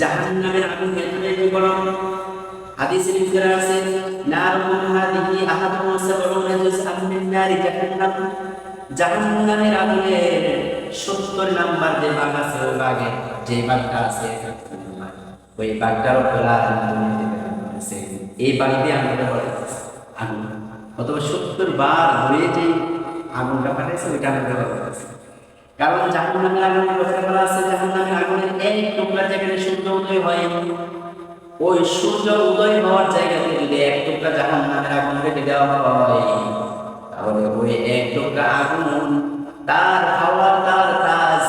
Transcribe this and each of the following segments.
জাহান্নামের আগুন এতটাই গরম হাদিসের ভিতরে আছে নারুন হাদিহি আহাদুন সাবউনা জুজআন মিন নারি জাহান্নাম। জাহান্নামের আগুনের 70 নাম্বার যে বাঘ আছে, ওই বাঘে, যে বাঘটা আছে, ওই বাঘটার উপর আছে এই বাড়িতে আমাদের আগুন, অথবা সত্তর বার ধরে যে আগুনটা পাঠাইছে ওইটা আমাদের কারণ জাহান্নামের আগুনের কথা বলা আছে জাহান্নামের আগুনের এক টুকরা যেখানে সূর্য উদয় হয়, ওই সূর্য উদয় হওয়ার জায়গাতে যদি এক টুকরা জাহান নামের আগুন রেখে দেওয়া হয়, তাহলে ওই এক টুকরা আগুন তার হাওয়া, তার কাজ,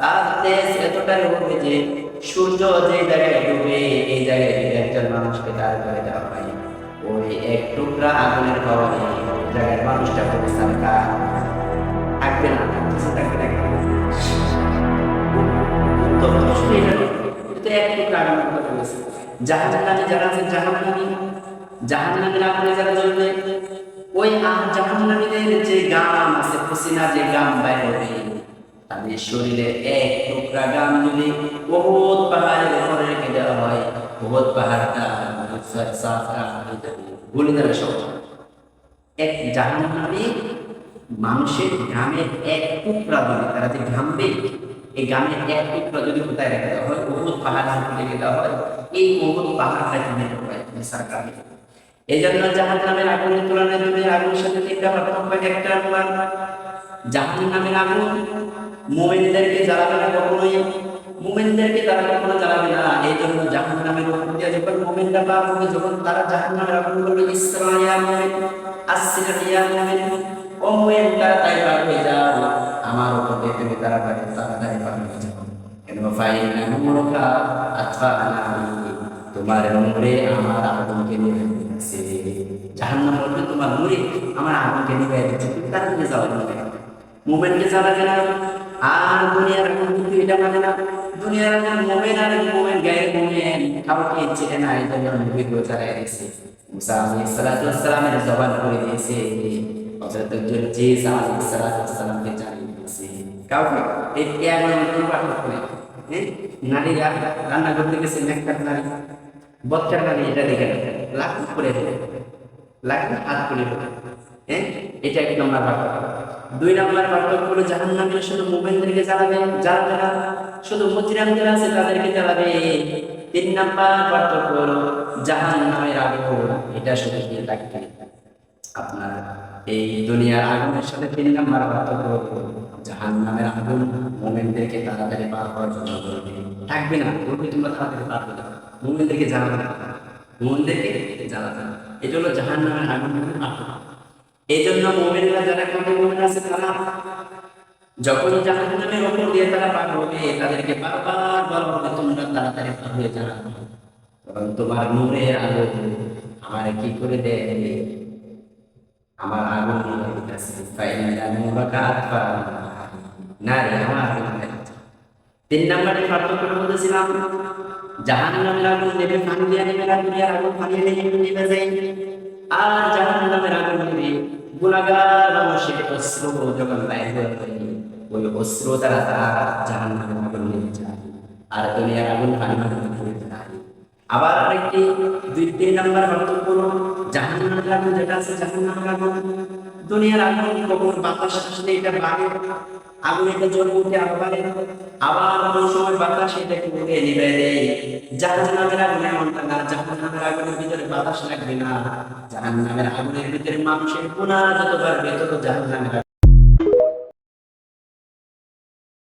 তার তেজ এতটাই হবে যে সূর্য যে জায়গায় ডুবে, এই জায়গায় যদি একজন মানুষকে দাঁড় করে দেওয়া হয়, ওই এক টুকরা আগুনের কারণে জায়গায় মানুষটা করে সারকা থাকবে না থাকবে না। জাহান্নামে যারা আছে, জাহান্নামী। জাহান্নামের আগুনে যারা জ্বলবে ওই জাহান্নামীদের যে গাম আছে, পসিনা যে গাম বাইর হবে, তাদের শরীরে এক টুকরা গাম যদি বহুত পাহাড়ের উপরে রেখে দেওয়া হয় বহুত পাহাড়টা গুলি যাবে। সব এক জাহান্নামী মানুষের গ্রামের এক টুকরা যদি তারা যে ঘামবে এই গ্রামের এক টুকরা যদি কোথায় রেখে দেওয়া হয়, বহুত পাহাড় যদি রেখে দেওয়া হয়, এই বহুত পাহাড়টা কিনে হয় সরকার এই জন্য জাহান নামের আগুনের তুলনায় আগুনের সাথে তিনটা একটা জাহান নামের আগুন, মোমেনদেরকে জ্বালাবে না কখনোই, মোমেনদেরকে তারা কখনো জ্বালাবে না। এই জন্য জাহান নামের উপর দিয়ে যখন মোমেনরা হবে, যখন তারা জাহান নামের আগুন ইসরাইয়া মোমেন আসিরিয়া মোমেন হয়ে তাড়াতাড়ি পার কেন তোমার নূরে আমার আগুনকে নিভে দিয়েছে জাহান্নাম তোমার নূরে আমার আগুনকে নিভে দিয়েছে তুমি তাড়াতাড়ি যাও মোমেনকে জ্বালাবে না আর দুনিয়ার আগুন কিন্তু এটা মানে না। দুনিয়ার আগুন মোমেন আর মোমেন, গায়ের মোমেন কাউকে ইচ্ছে না। এই জন্য নবী কেউ জ্বালাই মুসা আলাইহিস ওয়াসসালামের জবান করে দিয়েছে। হযরত সালাতু ওয়াসসালামকে দিয়েছে কাউকে এই কেয়ামতের কোনো পার্থক্য নেই নারীরা রান্না করতে গেছে নেককার নারী বচ্চার নারী এটা দেখে না লাখ করে দেবে লাখ হাত করে দেবে হ্যাঁ এটা এক নম্বর পার্থক্য দুই নম্বর পার্থক্য জাহান নামে শুধু মোমেনদেরকে জ্বালাবে জ্বালাবে না শুধু মুজরামদের আছে তাদেরকে জ্বালাবে তিন নম্বর পার্থক্য হলো জাহান নামের আগুন এটা শুধু দিয়ে থাকবে আপনার এই দুনিয়ার আগুনের সাথে তিন নম্বর পার্থক্য জাহান নামের আগুন মোমেনদেরকে তাড়াতাড়ি পার হওয়ার জন্য বলবে থাকবে না বলবে তোমরা তাড়াতাড়ি পার যাও। মোমেনদেরকে জ্বালাবে না মোমেনদেরকে না এটা হলো জাহান নামের এই জন্য মোমেনরা যারা মোমেন আছে তারা যখন জাহান্নামের ওপর দিয়ে তারা পার হবে, তাদেরকে বারবার তোমরা তাড়াতাড়ি পার হয়ে যাও। তোমার নূরের আলো আমার কি করে দেয়? আমার আগুন জ্বালাচ্ছে। তিন নম্বরে পার্থক্য বলেছিলাম জাহান নামের আগুন নেবে দিয়ে নেবে না আগুন নেবে যায় আর জাহান নামের আগুন নেবে অস্ত্র যখন ওই অস্ত্র দ্বারা তারা জাহান নামের আগুন নেবে যায়। আর দুনিয়ার আগুন আবার আরেকটি দুই, তিন নম্বর পার্থক্য হলো জাহান নামের আগুন যেটা আছে জাহান নামের আগুন দুনিয়ার আগুন কখন বাতাস আসলে এটা বাড়ে আগুন এটা জ্বলে উঠে আবার আবার কোন সময় বাতাস এটাকে উঠে নিবে দেয় জাহান নামের আগুন এমনটা না জাহান নামের আগুনের ভিতরে বাতাস লাগবে না। জাহান নামের আগুনের ভিতরে মানুষের গুণা যত বাড়বে তত জাহান নামের